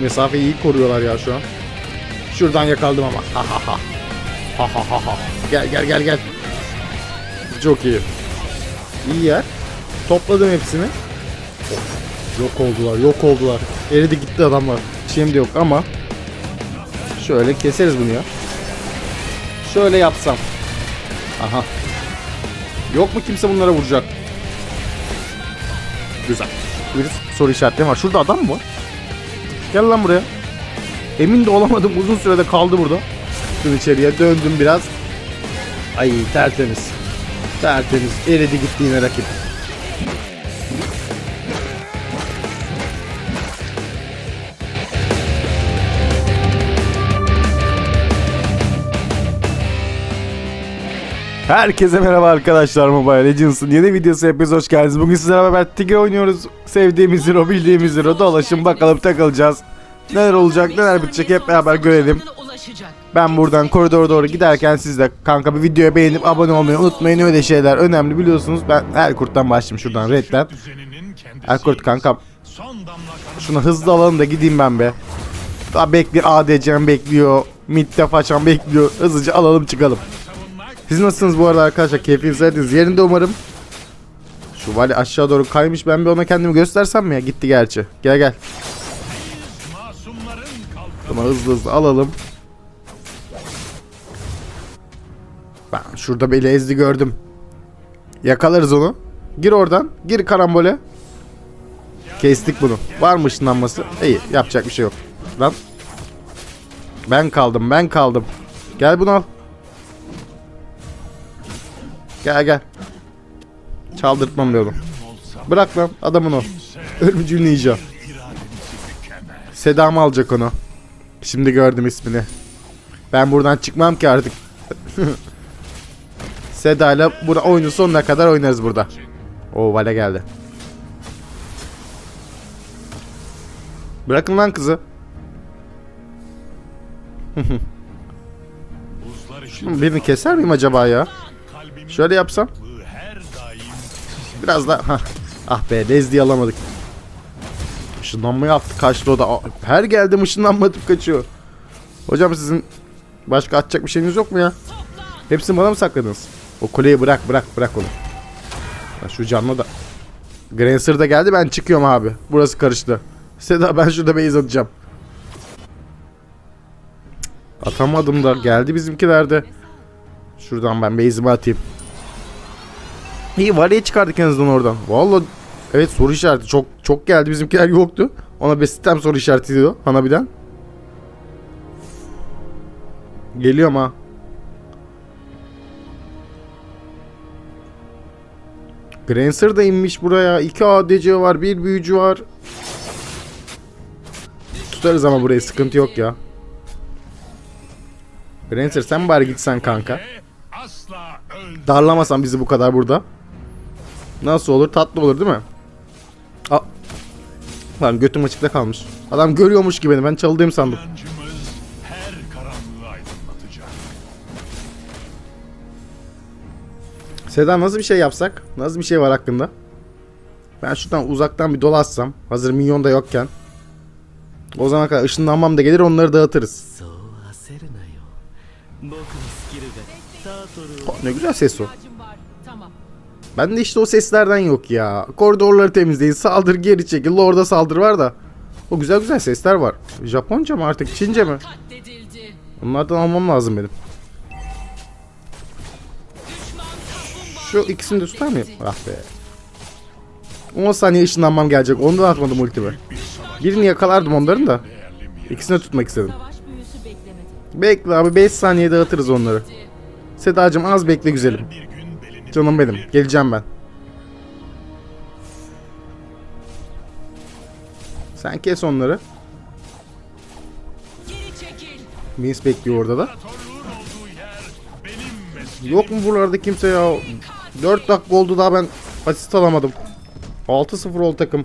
mesafeyi iyi koruyorlar ya şu an. Şuradan yakaladım ama. Ha ha ha. Ha ha ha ha. Gel gel gel gel. Çok iyi. İyi yer. Topladım hepsini. Of, Yok oldular, yok oldular. Eridi gitti adamlar. Şeyim de yok ama şöyle keseriz bunu ya. Şöyle yapsam. Aha. Yok mu kimse bunlara vuracak? Güzel. Bir soru işaretleri var. Şurada adam mı var? Gel lan buraya. Emin de olamadım. Uzun sürede kaldı burada. Şunu içeriye döndüm biraz. Ay tertemiz. Tertemiz. Eridi gitti yine rakip. Herkese merhaba arkadaşlar Mobile Legends'ın yeni videosu hepiniz hoş geldiniz. Bugün sizlerle beraber Tigre oynuyoruz. Sevdiğimiz hero, bildiğimiz hero. Dolaşın bakalım takılacağız. Neler olacak, neler bitecek hep beraber görelim. Ben buradan koridora doğru giderken siz de kanka bir videoya beğenip abone olmayı unutmayın. Öyle şeyler önemli biliyorsunuz. Ben Erkurt'tan başlayayım şuradan redden. Erkurt kankam şunu hızlı alalım da gideyim ben be. Daha bekliyor ADC'm bekliyor. Mid'de façam bekliyor. Hızlıca alalım çıkalım. Siz nasılsınız bu arada arkadaşlar? Keyfiniz yeriniz yerinde umarım. Şu vali aşağı doğru kaymış. Ben bir ona kendimi göstersem mi ya? Gitti gerçi. Gel gel. Tamam hızlı hızlı alalım. Ben şurada bir ezdi gördüm. Yakalarız onu. Gir oradan. Gir karambole. Kestik bunu. Var mı ışınlanması? İyi. Yapacak bir şey yok. Lan. Ben kaldım. Ben kaldım. Gel bunu al. Gel gel. Çaldırtmam diyorum. Bırak lan adamın o. Ölümcül ninja. Sedam alacak onu. Şimdi gördüm ismini. Ben buradan çıkmam ki artık. Seda'yla bu oyunun sonuna kadar oynarız burada. O Vale geldi. Bırakın lan kızı. Birini keser miyim acaba ya? Şöyle yapsam. Biraz da hah. Ah be Lezdi'yi alamadık. Işınlanma yaptı kaçtı o da. Her geldim ışınlanmadım kaçıyor. Hocam sizin başka atacak bir şeyiniz yok mu ya? Hepsini bana mı sakladınız? O kuleyi bırak bırak bırak onu. Ya şu canlı da. Grancer da geldi ben çıkıyorum abi. Burası karıştı. Seda ben şurada base atacağım. Atamadım da geldi bizimkiler de. Şuradan ben base'imi atayım. İyi Vali'yi çıkardık en azından oradan. Vallahi evet soru işareti çok çok geldi bizimkiler yoktu. Ona bir sistem soru işareti diyor Hanabi'den. Geliyorum ha. Grancer da inmiş buraya. 2 ADC var, bir büyücü var. Tutarız ama burayı sıkıntı yok ya. Grancer sen bari gitsen kanka. Darlamasan bizi bu kadar burada. Nasıl olur? Tatlı olur değil mi? A Lan götüm açıkta kalmış. Adam görüyormuş ki beni. Ben çaldığım sandım. Seda nasıl bir şey yapsak? Nasıl bir şey var hakkında? Ben şuradan uzaktan bir dolaşsam. Hazır minyon da yokken. O zamana kadar ışınlanmam da gelir onları dağıtırız. Oh, ne güzel ses o. Tamam. Bende işte o seslerden yok ya. Koridorları temizleyin, saldır geri çekil. Orada saldır var da. O güzel güzel sesler var. Japonca mı artık? Çince mi? Onlardan almam lazım benim. Şu ikisini de tutar mıyım? Ah be. 10 saniye ışınlanmam gelecek. Ondan atmadım ultimi. Birini yakalardım onların da. İkisini de tutmak istedim. Bekle abi 5 saniyede dağıtırız onları. Sedacığım az bekle güzelim. Canım benim. Geleceğim ben. Sen kes onları. Vince bekliyor orada da. Yok mu buralarda kimse ya? 4 dakika oldu daha ben asist alamadım. 6-0 oldu takım.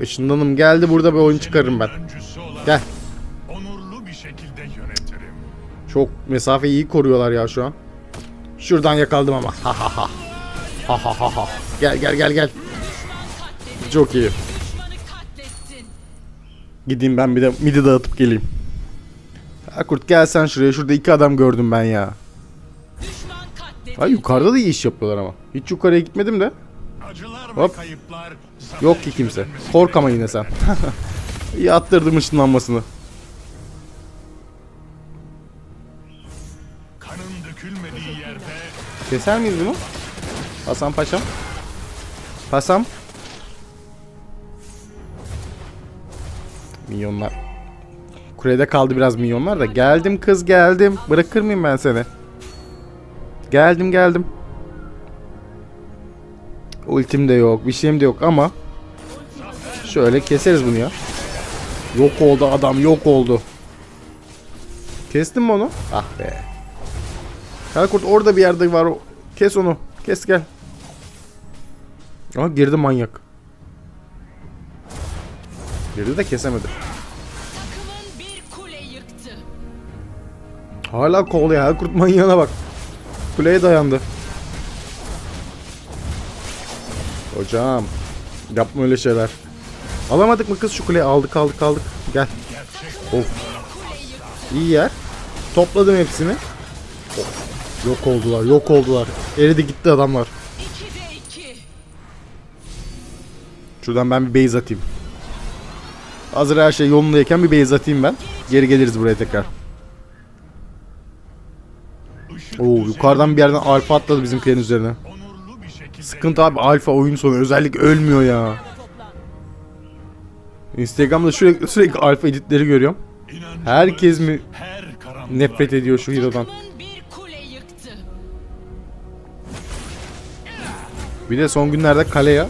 Işınlanım geldi burada bir oyun çıkarırım ben. Gel. Çok mesafeyi iyi koruyorlar ya şu an. Şuradan yakaladım ama. Ha ha ha. Ha ha ha ha. Gel gel gel gel. Çok iyi. Gideyim ben bir de midi dağıtıp geleyim. Erkurt gel sen şuraya. Şurada iki adam gördüm ben ya. Ha yukarıda da iyi iş yapıyorlar ama. Hiç yukarıya gitmedim de. Hop. Yok ki kimse. Kork ama yine sen. İyi attırdım ışınlanmasını. Keser miyiz bunu? Hasan Paşam. Pasam. Milyonlar. Kulede kaldı biraz milyonlar da. Geldim kız geldim. Bırakır mıyım ben seni? Geldim geldim. Ultim de yok. Bir şeyim de yok ama. Şöyle keseriz bunu ya. Yok oldu adam yok oldu. Kestin mi onu? Ah be. Kalkurt orada bir yerde var. o. Kes onu. Kes gel. Ama girdi manyak. Girdi de kesemedi. Takımın bir kule yıktı. Hala kovalıyor. Kalkurt manyağına bak. Kuleye dayandı. Hocam. Yapma öyle şeyler. Alamadık mı kız şu kuleyi? Aldık aldık aldık. Gel. Of. İyi yer. Topladım hepsini. Of. Yok oldular yok oldular. Eridi gitti adamlar. 2'de 2. Şuradan ben bir base atayım. Hazır her şey yolundayken bir base atayım ben. Geri geliriz buraya tekrar. Oo yukarıdan bir yerden alfa atladı üzerine. onurlu bir şekilde Sıkıntı abi alfa oyun sonu özellik ölmüyor ya. Instagram'da sürekli sürekli alfa editleri görüyorum. Herkes mi nefret ediyor şu hero'dan? Bir de son günlerde Kalea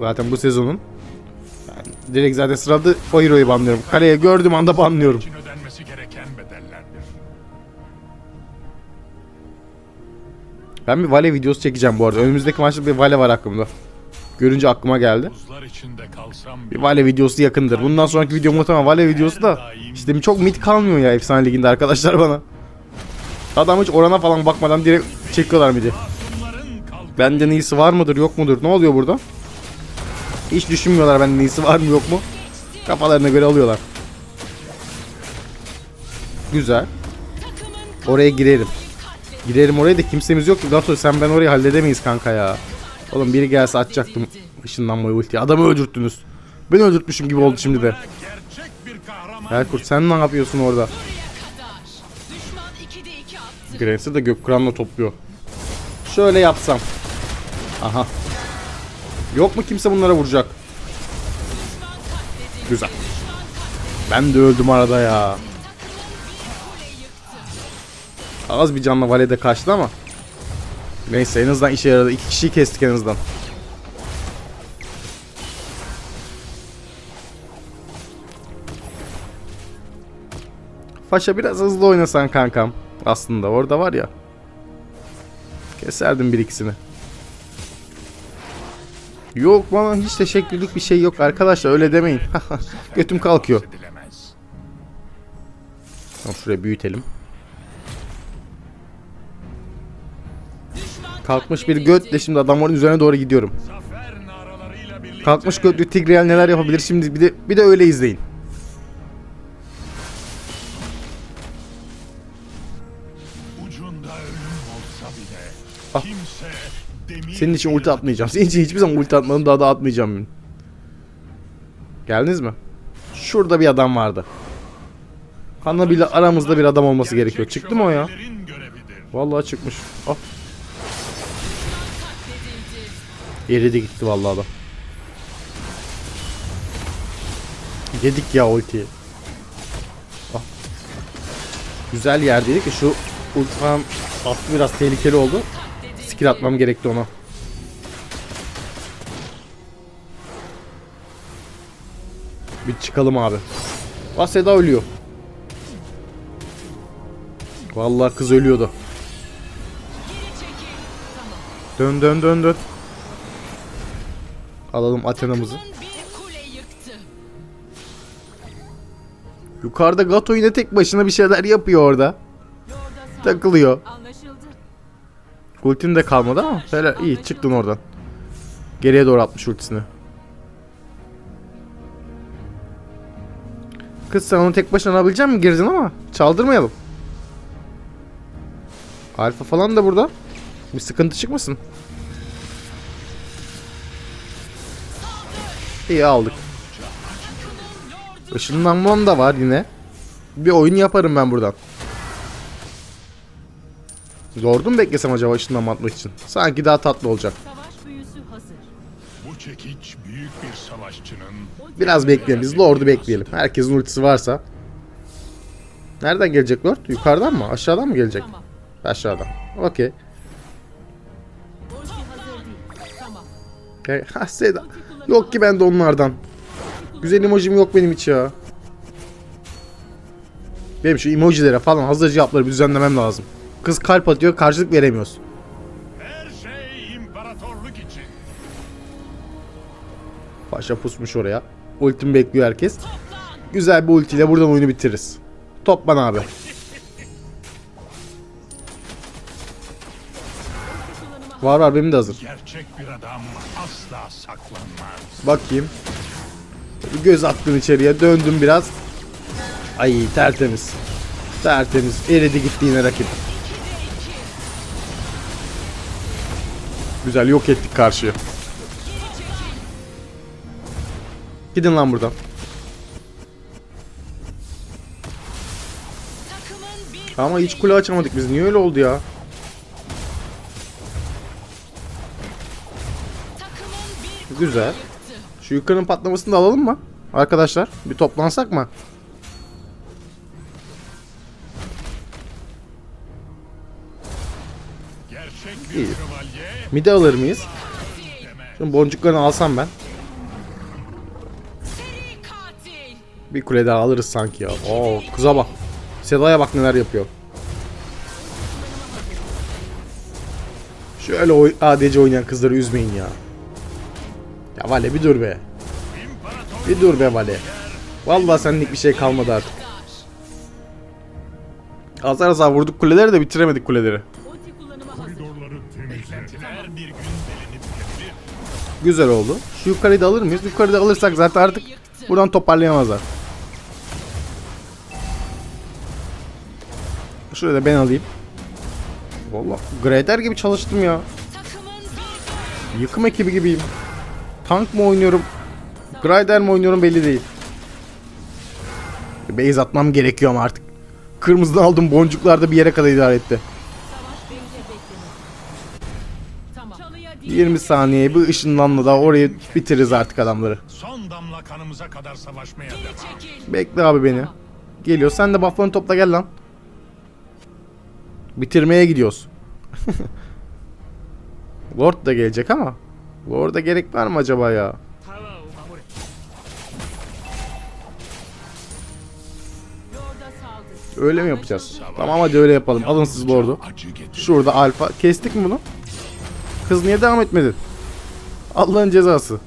zaten bu sezonun yani direkt zaten sırada o hero'yu banlıyorum. Kaleye gördüğüm anda banlıyorum. Ben bir Vale videosu çekeceğim bu arada. Önümüzdeki maçta bir Vale var aklımda. Görünce aklıma geldi. Bir Vale videosu yakındır. Bundan sonraki video muhtemelen Vale videosu da işte çok mit kalmıyor ya Efsane Ligi'nde arkadaşlar bana. Adam hiç orana falan bakmadan direkt çekiyorlar midi. Benden iyisi var mıdır yok mudur? Ne oluyor burada? Hiç düşünmüyorlar benden iyisi var mı yok mu? Kafalarına göre alıyorlar. Güzel. Oraya girerim. katledildi. Girerim oraya da kimsemiz yok. Gato sen ben orayı halledemeyiz kanka ya. Oğlum biri gelse atacaktım ışınlanmayı ultiyi. Adamı öldürttünüz. Beni öldürtmüşüm gibi oldu şimdi de. Erkurt sen ne yapıyorsun orada? Buraya kadar. Düşman 2'de 2 attı. Grense de Gökkıran'la topluyor. Şöyle yapsam. Aha. Yok mu kimse bunlara vuracak? Güzel. Ben de öldüm arada ya. Az bir canla valede kaçtı ama. Neyse en azından işe yaradı. İki kişiyi kestik en azından. Faşa biraz hızlı oynasan kankam. Aslında orada var ya. Keserdim bir ikisini. Yok bana hiç teşekkürlük bir şey yok arkadaşlar öyle demeyin. Götüm kalkıyor. Tamam, şuraya büyütelim. Kalkmış bir götle şimdi adamların üzerine doğru gidiyorum. Kalkmış götlü Tigreal neler yapabilir şimdi bir de bir de öyle izleyin. Senin için ulti atmayacağım. Senin için hiçbir zaman ulti atmadım daha da atmayacağım. Geldiniz mi? Şurada bir adam vardı. Hanna bile aramızda bir adam olması gerekiyor. Çıktı mı o ya? Vallahi çıkmış. Ah katledildi. eridi gitti vallahi adam. Yedik ya ultiyi. Ah. Güzel yerdeydi ki şu ulti falan attı biraz tehlikeli oldu. Skill atmam gerekti ona. Bir çıkalım abi. Bak Seda ölüyor. Vallahi kız ölüyordu. Dön dön dön dön. Alalım Athena'mızı. Yukarıda Gato yine tek başına bir şeyler yapıyor orada. Takılıyor. Ultin de kalmadı ama hele iyi çıktın oradan. Geriye doğru atmış ultisini. Kız sen onu tek başına alabilecek misin girdin ama çaldırmayalım. Alfa falan da burada. Bir sıkıntı çıkmasın. İyi aldık. Işınlanmam da var yine. Bir oyun yaparım ben buradan. Zordu mu beklesem acaba ışınlanma atmak için? Sanki daha tatlı olacak. Bu çekiç büyük bir savaşçının Biraz bekleyelim. Biz Lord'u bekleyelim. Herkesin ultisi varsa. Nereden gelecek Lord? Yukarıdan mı? Aşağıdan mı gelecek? Aşağıdan. Okey. Okay. Ha Seda. Yok ki bende onlardan. Güzel emojim yok benim hiç ya. Benim şu emojilere falan hazır cevapları bir düzenlemem lazım. Kız kalp atıyor karşılık veremiyoruz. Paşa pusmuş oraya. Ultimi bekliyor herkes. Güzel bir ultiyle buradan oyunu bitiririz. Toplan abi. Var var benim de hazır. Gerçek bir adam asla saklanmaz. Bakayım. Bir göz attım içeriye. Döndüm biraz. Ay tertemiz. Tertemiz. Eridi gitti yine rakip. Güzel yok ettik karşıya. Gidin lan buradan. Ama hiç kule açamadık biz. Niye öyle oldu ya? Güzel. Şu yukarının patlamasını da alalım mı? Arkadaşlar bir toplansak mı? İyi. Mide alır mıyız? Şimdi boncuklarını alsam ben. Bir kule daha alırız sanki ya. Oo kıza bak. Seda'ya bak neler yapıyor. Şöyle oy ADC oynayan kızları üzmeyin ya. Ya Vale bir dur be. Bir dur be Vale. Vallahi senlik bir şey kalmadı artık. Azar azar vurduk kuleleri de bitiremedik kuleleri. Güzel oldu. Şu yukarıyı da alır mıyız? Yukarıyı da alırsak zaten artık buradan toparlayamazlar. Şurada da ben alayım. Vallahi Grader gibi çalıştım ya. Yıkım ekibi gibiyim. Tank mı oynuyorum? Grider mi oynuyorum belli değil. Base atmam gerekiyor ama artık. Kırmızıdan aldım boncuklar da bir yere kadar idare etti. savaş bekle beklemez. Tamam. Çalıya değil. 20 saniye bir ışınlanma da orayı bitiririz artık adamları. Son damla kanımıza kadar savaşmaya devam. Bekle abi beni. Geliyor. Sen de bufflarını topla gel lan. Bitirmeye gidiyoruz. Lord da gelecek ama. Lord'a gerek var mı acaba ya? Öyle mi yapacağız? Tamam hadi öyle yapalım. Alın siz Lord'u. Şurada alfa. Kestik mi bunu? Kız niye devam etmedi? Allah'ın cezası.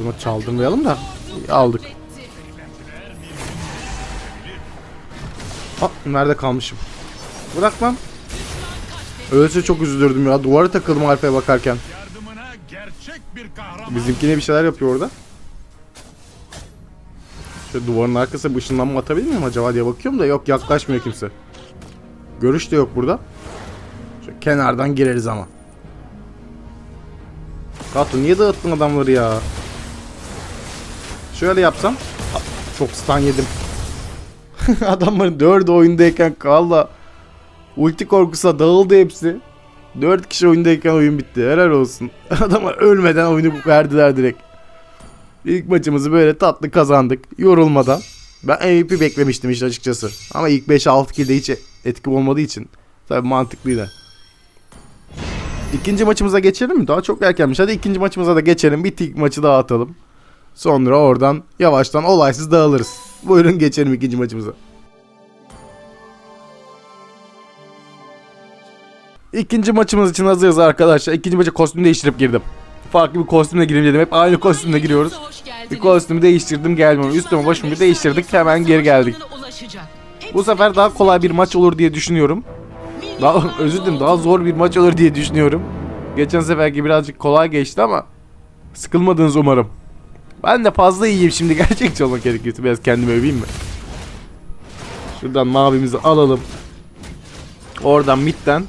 Bunu çaldırmayalım da aldık. Aa, nerede kalmışım? Bırak lan. Çok üzülürdüm ya. Duvara takıldım alfaya bakarken. Bizimkine bir şeyler yapıyor orada. Şöyle duvarın arkasına bir ışınlanma atabilir miyim acaba diye bakıyorum da yok yaklaşmıyor kimse. Görüş de yok burada. Şöyle kenardan gireriz ama. Kato niye dağıttın adamları ya? Şöyle yapsam. Çok stun yedim. Adamların dördü oyundayken kaldı. Ulti korkusuna dağıldı hepsi. Dört kişi oyundayken oyun bitti. Helal olsun. Adamlar ölmeden oyunu verdiler direkt. İlk maçımızı böyle tatlı kazandık. Yorulmadan. Ben MVP beklemiştim işte açıkçası. Ama ilk 5-6 kill'de hiç etki olmadığı için. Tabii mantıklıydı. İkinci maçımıza geçelim mi? Daha çok erkenmiş. Hadi ikinci maçımıza da geçelim. Bir ilk maçı daha atalım. Sonra oradan yavaştan olaysız dağılırız. Buyurun geçelim ikinci maçımıza. İkinci maçımız için hazırız arkadaşlar. İkinci maça kostüm değiştirip girdim. Farklı bir kostümle gireyim dedim. Hep aynı kostümle giriyoruz. Bir kostümü değiştirdim gelmem. Üstüme başımı bir değiştirdik hemen geri geldik. Bu sefer daha kolay bir maç olur diye düşünüyorum. Daha özür dilerim daha zor bir maç olur diye düşünüyorum. Geçen seferki birazcık kolay geçti ama Sıkılmadınız umarım. Ben de fazla iyiyim şimdi gerçekçi olmak gerekirse biraz kendimi öveyim mi? Şuradan mavimizi alalım. Oradan midden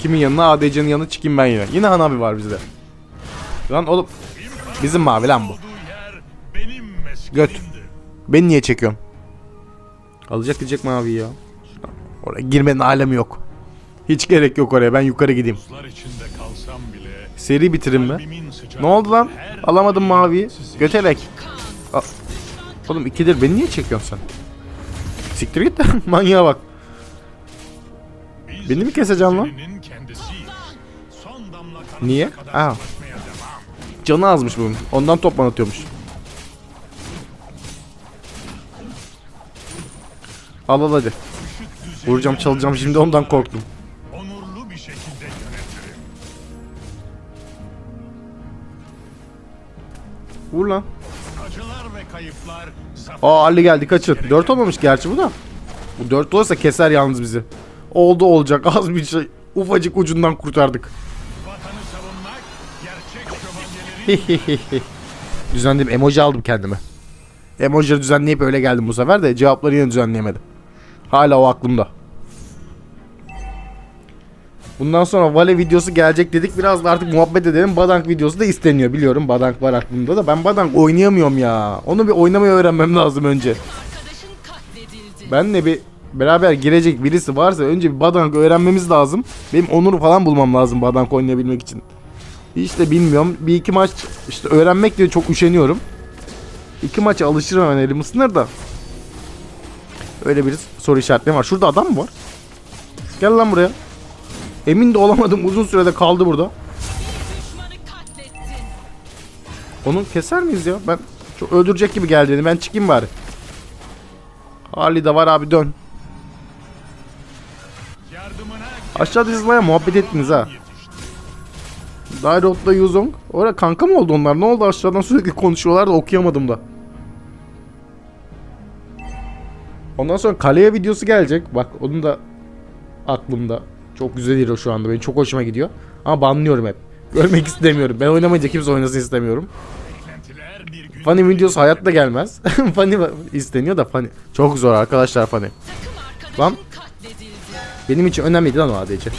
kimin yanına ADC'nin yanına çıkayım ben yine. Yine Hanabi var bizde. Lan oğlum bizim mavi lan bu. Göt. Beni niye çekiyorsun? Alacak gidecek mavi ya. Oraya girmenin alemi yok. Hiç gerek yok oraya ben yukarı gideyim. Seri bitirim mi? Ne oldu lan? Alamadım maviyi. Götelek. A- Oğlum ikidir beni niye çekiyorsun sen? Siktir git de manyağa bak. Beni mi keseceksin lan? Niye? Aa. Canı azmış bunun. Ondan toplan atıyormuş. Al al hadi. Vuracağım çalacağım şimdi ondan korktum. Vur lan. Aa Ali geldi kaçın. 4 olmamış gerçi bu da. Bu 4 olursa keser yalnız bizi. Oldu olacak az bir şey. Ufacık ucundan kurtardık. Düzenledim. Emoji aldım kendime. Emojileri düzenleyip öyle geldim bu sefer de cevapları yine düzenleyemedim. Hala o aklımda. Bundan sonra Vale videosu gelecek dedik. Biraz da artık muhabbet edelim. Badank videosu da isteniyor. Biliyorum Badank var aklımda da. Ben Badank oynayamıyorum ya. Onu bir oynamayı öğrenmem lazım önce. Katledildi. Benle bir beraber girecek birisi varsa önce bir Badank öğrenmemiz lazım. Benim Onur'u falan bulmam lazım Badank oynayabilmek için. Hiç de bilmiyorum. Bir iki maç işte öğrenmek diye çok üşeniyorum. İki maça alışırım hemen elim ısınır da. Öyle bir soru işaretleri var. Şurada adam mı var? Gel lan buraya. Emin de olamadım. Uzun sürede kaldı burada. Onu keser miyiz ya? Ben çok öldürecek gibi geldi beni. Ben çıkayım bari. Hali de var abi dön. Aşağıda siz bayağı muhabbet ettiniz ha. Dairot'la Yuzong. Orada kanka mı oldu onlar? Ne oldu aşağıdan sürekli konuşuyorlar da okuyamadım da. Ondan sonra kaleye videosu gelecek. Bak onun da aklımda. Çok güzel hero şu anda. Benim çok hoşuma gidiyor. Ama banlıyorum hep. Görmek istemiyorum. Ben oynamayınca kimse oynasın istemiyorum. Funny videosu hayatta gelmez. funny isteniyor da funny. Çok zor arkadaşlar funny. Lan. Benim için önemliydi lan o ADC.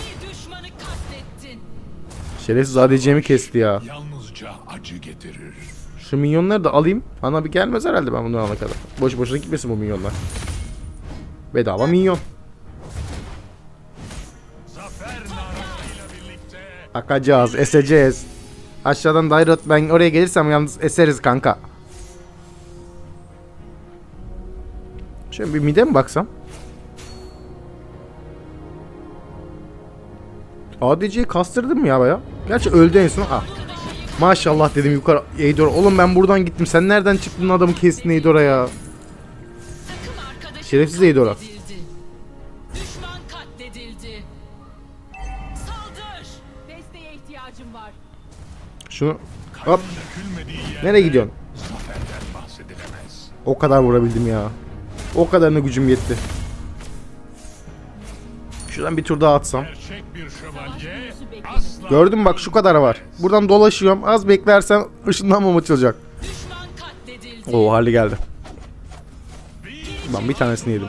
Şerefsiz ADC'mi kesti ya. yalnızca acı getirir. Şu minyonları da alayım. Bana bir gelmez herhalde ben bunu alana kadar. Boş boşuna gitmesin bu minyonlar. Bedava minyon. Akacağız, eseceğiz. Aşağıdan Dairot ben oraya gelirsem yalnız eseriz kanka. Şöyle bir mide mi baksam? ADC'yi kastırdım ya baya? Gerçi öldü en son. Ah. Maşallah dedim yukarı Eidor. Oğlum ben buradan gittim. Sen nereden çıktın adamı kestin Eidor'a ya? Şerefsiz Eidora. Şunu hop nereye gidiyorsun? O kadar vurabildim ya. O kadarına gücüm yetti. Şuradan bir tur daha atsam. Gerçek bir şövalye Savaş beklenir. asla Gördün mü bak şu kadar var. Buradan dolaşıyorum. Az beklersen ışınlanmam açılacak. Oo hali geldi. Ben bir tanesini yedim.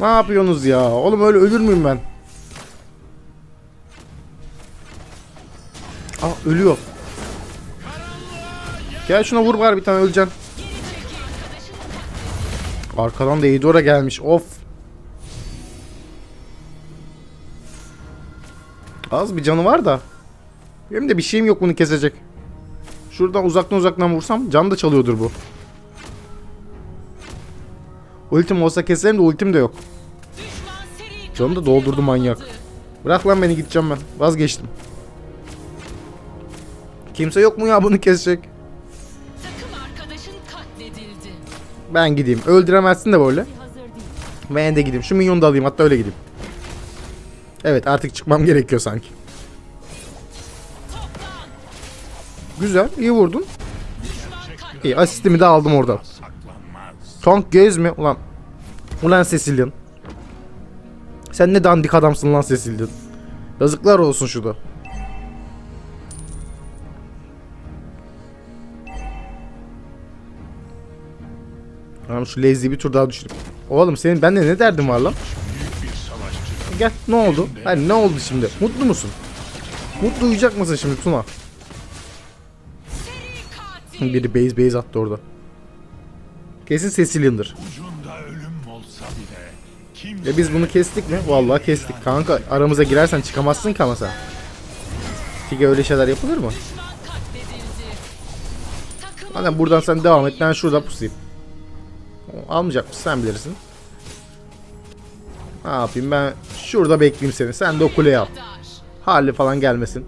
Ne yapıyorsunuz ya? Oğlum öyle ölür müyüm ben? Aa ölüyor. Gel şuna vur bari bir tane öleceksin. Arkadan da Eidora gelmiş. Of. Az bir canı var da. Benim de bir şeyim yok bunu kesecek. Şuradan uzaktan uzaktan vursam can da çalıyordur bu. Ultim olsa keserim de ultim de yok. Canını da doldurdu manyak. Bırak lan beni gideceğim ben. Vazgeçtim. Kimse yok mu ya bunu kesecek? Ben gideyim. Öldüremezsin de böyle. Ben de gideyim. Şu minyonu da alayım hatta öyle gideyim. Evet artık çıkmam gerekiyor sanki. Güzel iyi vurdun. İyi asistimi de aldım orada. göz mü? Ulan. Ulan Cecilian. Sen ne dandik adamsın lan Cecilian. Yazıklar olsun şu. Tamam şu Lezi'yi bir tur daha düşürüp. Oğlum senin bende ne derdin var lan? Gel ne oldu? Hayır ne oldu şimdi? Mutlu musun? Mutlu uyuyacak mısın şimdi Tuna? Biri base base attı orada. Kesin Cecilia'ndır. Ya biz bunu kestik mi? Vallahi kestik. Kanka aramıza girersen çıkamazsın ki ama sen. Tige öyle şeyler yapılır mı? Madem buradan sen devam et ben şurada pusayım. Almayacak mısın sen bilirsin. Ne yapayım ben şurada bekleyeyim seni. Sen de o kuleye al. Hali falan gelmesin.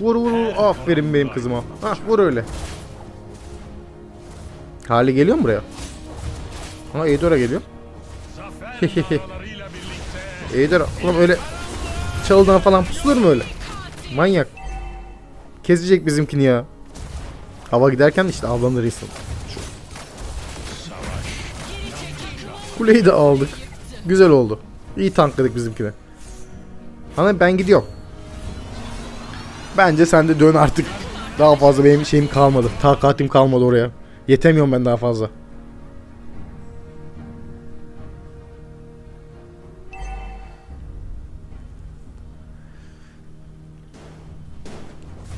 Vur vur vur. Aferin benim kızıma. Hah vur öyle. Hali geliyor mu buraya? Ha Eidora geliyor. Eidora ulan öyle çalıdan falan pusulur mu öyle? Manyak. Kesecek bizimkini ya. Hava giderken işte ablamla Kuleyi de aldık. Güzel oldu. İyi tankladık bizimkine. Hani ben gidiyorum. Bence sen de dön artık. Daha fazla benim şeyim kalmadı. Takatim kalmadı oraya. Yetemiyorum ben daha fazla.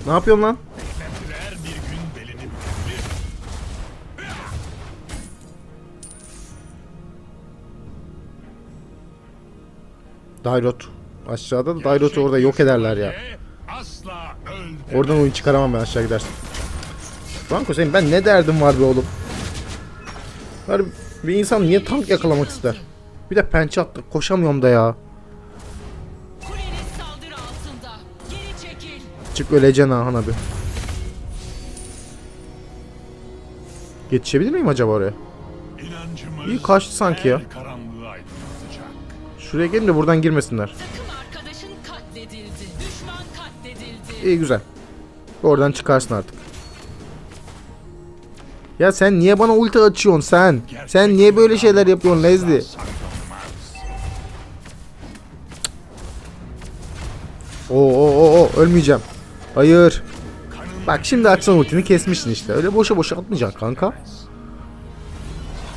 Ne yapıyorsun lan? Dairot. Aşağıda da Dairot'u orada yok ederler ya. Oradan oyun çıkaramam ben aşağı gidersin. Franco senin ben ne derdim var be oğlum? Harbi bir insan niye tank yakalamak ister? Bir de pençe attı. Koşamıyorum da ya. Çık öleceksin ha Han abi. Yetişebilir miyim acaba oraya? İyi kaçtı sanki ya. Şuraya gelin de buradan girmesinler. İyi güzel. Oradan çıkarsın artık. Ya sen niye bana ulti açıyorsun sen? Sen niye böyle şeyler yapıyorsun Leslie? Oo oo oo, ölmeyeceğim. Hayır. Bak şimdi açsan ultini kesmişsin işte. Öyle boşa boşa atmayacaksın kanka.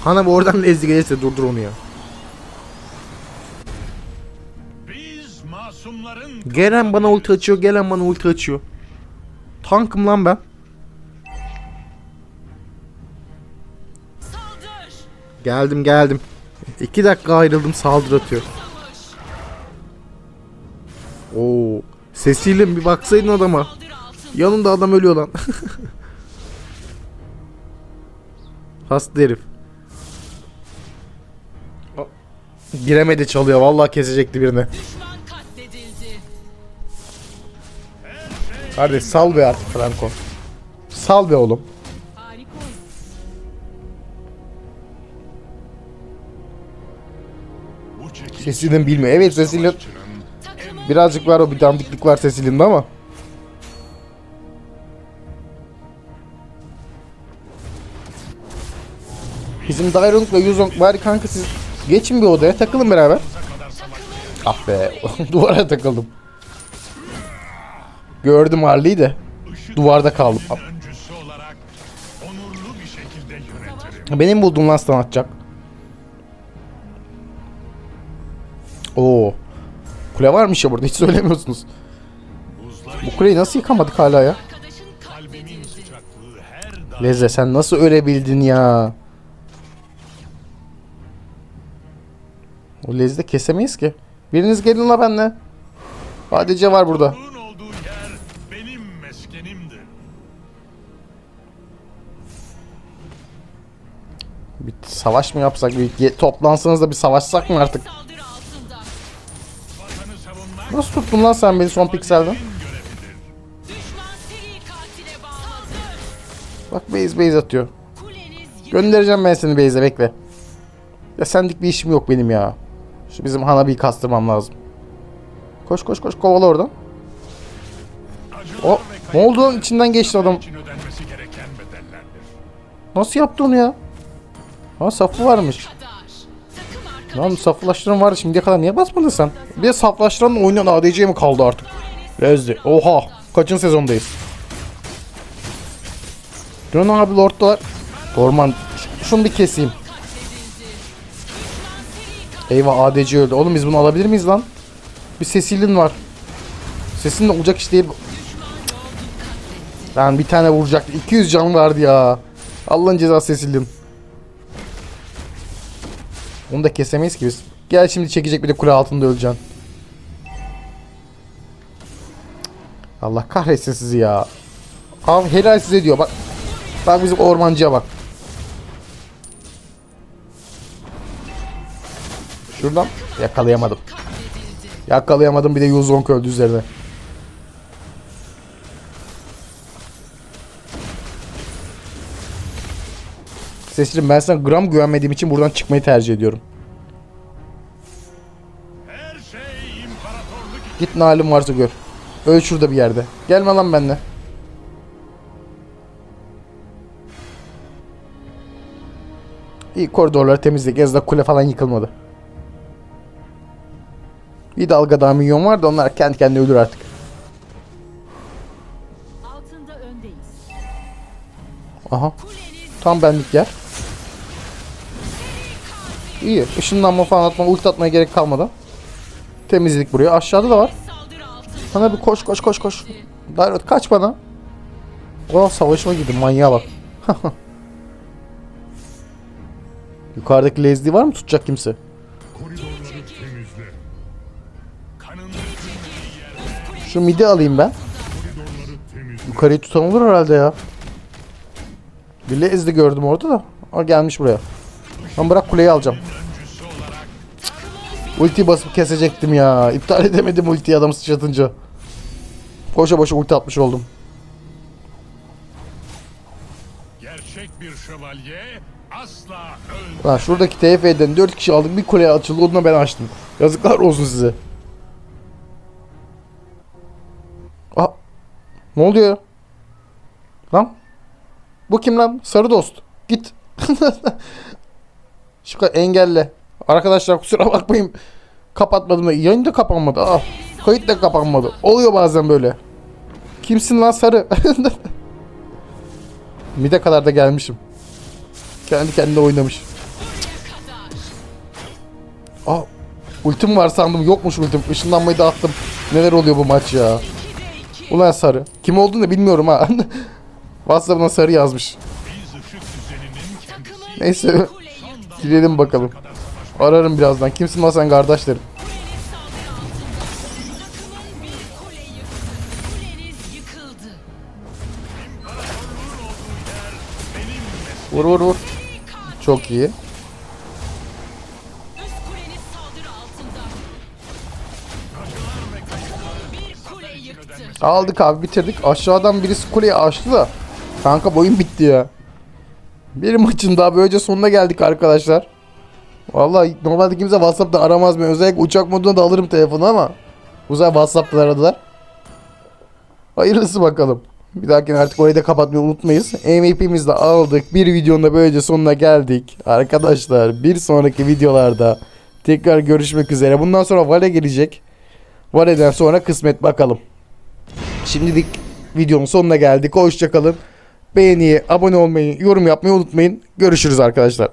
Hana bu oradan Leslie gelirse durdur onu ya. Masumların Gelen bana ulti açıyor, gelen bana ulti açıyor. Tankım lan ben. Geldim geldim. İki dakika ayrıldım saldırı atıyor. Oo. Sesiyle bir baksaydın adama. Yanında adam ölüyor lan. Hasta herif. Giremedi çalıyor. Vallahi kesecekti birini. Düşman Kardeş sal be artık Franco. Sal be oğlum. Cecil'in bilmiyor. Evet Cecil'in birazcık var o bir dandiklik var Cecil'in ama. Bizim Daironk ve Yuzong bari kanka siz geçin bir odaya takılın beraber. Ah be duvara takıldım. Gördüm Harley'i de duvarda kaldım. Benim bulduğum lan stun atacak. Oo. Kule varmış ya burada hiç söylemiyorsunuz. Bu kuleyi nasıl yıkamadık hala ya? Leze sen nasıl ölebildin ya? O Lez'i de kesemeyiz ki. Biriniz gelin la benle. Sadece var burada. Savaş mı yapsak? Bir toplansanız da bir savaşsak mı artık? Nasıl tuttun lan sen beni son pikselden? Bak base base atıyor. Göndereceğim ben seni base'e bekle. Ya sendik bir işim yok benim ya. Şu bizim Hanabi'yi kastırmam lazım. Koş koş koş kovala oradan. O ve ne oldu lan içinden geçti adam. Nasıl yaptı onu ya? Ha safı varmış. Lan saflaştıran vardı şimdiye kadar niye basmadın sen? Bir de oynayan ADC mi kaldı artık? Lezdi. Oha. Kaçın sezondayız? Dön abi lordlar. Orman şunu bir keseyim. Eyvah ADC öldü. Oğlum biz bunu alabilir miyiz lan? Bir Cecil'in var. Sesin olacak iş değil. Lan bir tane vuracaktı. 200 can vardı ya. Allah'ın cezası Cecil'in. Onu da kesemeyiz ki biz. Gel şimdi çekecek bir de kule altında öleceksin. Allah kahretsin sizi ya. Abi helal size diyor bak. Bak bizim ormancıya bak. Şuradan yakalayamadım. Yakalayamadım bir de Yuzonk öldü üzerine. Seslerim ben sana gram güvenmediğim için buradan çıkmayı tercih ediyorum. Her şey imparatorluk Git ne halin varsa gör. Öl şurada bir yerde. Gelme lan benimle. İyi koridorları temizledik. De kule falan yıkılmadı. Bir dalga daha milyon var da onlar kendi kendine ölür artık. Altında öndeyiz. Aha. Tam benlik yer. İyi. Işınlanma falan atma, ulti atmaya gerek kalmadan. Temizledik burayı. Aşağıda da var. Sana bir koş koş koş koş. Dairot kaç bana. O savaşıma girdim manyağa bak. Yukarıdaki Leslie var mı tutacak kimse? Şu midi alayım ben. Yukarıyı tutan olur herhalde ya. Bir Leslie gördüm orada da. O gelmiş buraya. Ben bırak kuleyi alacağım. Ulti basıp kesecektim ya. İptal edemedim ultiyi adam sıçratınca. Koşa boşa ulti atmış oldum. gerçek bir şövalye asla ölmez. Lan şuradaki TF'den 4 kişi aldık bir kuleye açıldı onu ben açtım. Yazıklar olsun size. Aa, ne oluyor? Lan? Bu kim lan? Sarı dost. Git. Şu ka- engelle. Arkadaşlar kusura bakmayın. Kapatmadım da yayın da kapanmadı. Aa, kayıt da kapanmadı. Oluyor bazen böyle. Kimsin lan sarı? Mide kadar da gelmişim. Kendi kendine oynamış. Aa, ultim var sandım. Yokmuş ultim. Işınlanmayı da attım. Neler oluyor bu maç ya? Ulan sarı. Kim olduğunu da bilmiyorum ha. WhatsApp'ına sarı yazmış. Neyse. Girelim bakalım. Ararım birazdan. Kimsin lan sen kardeşlerim? Vur vur vur. Çok iyi. Aldık abi bitirdik. Aşağıdan birisi kuleyi açtı da. Kanka boyun bitti ya. Bir maçın daha böylece sonuna geldik arkadaşlar. Vallahi normalde kimse WhatsApp'ta aramaz mı? Özellikle uçak moduna da alırım telefonu ama. Sefer WhatsApp'ta aradılar. Hayırlısı bakalım. Bir dahakine artık orayı da kapatmayı unutmayız. MVP'mizi de aldık. Bir videonun da böylece sonuna geldik. Arkadaşlar bir sonraki videolarda tekrar görüşmek üzere. Bundan sonra Vale gelecek. Vale'den sonra kısmet bakalım. Şimdilik videonun sonuna geldik. Hoşçakalın. Beğeniyi, abone olmayı, yorum yapmayı unutmayın. Görüşürüz arkadaşlar.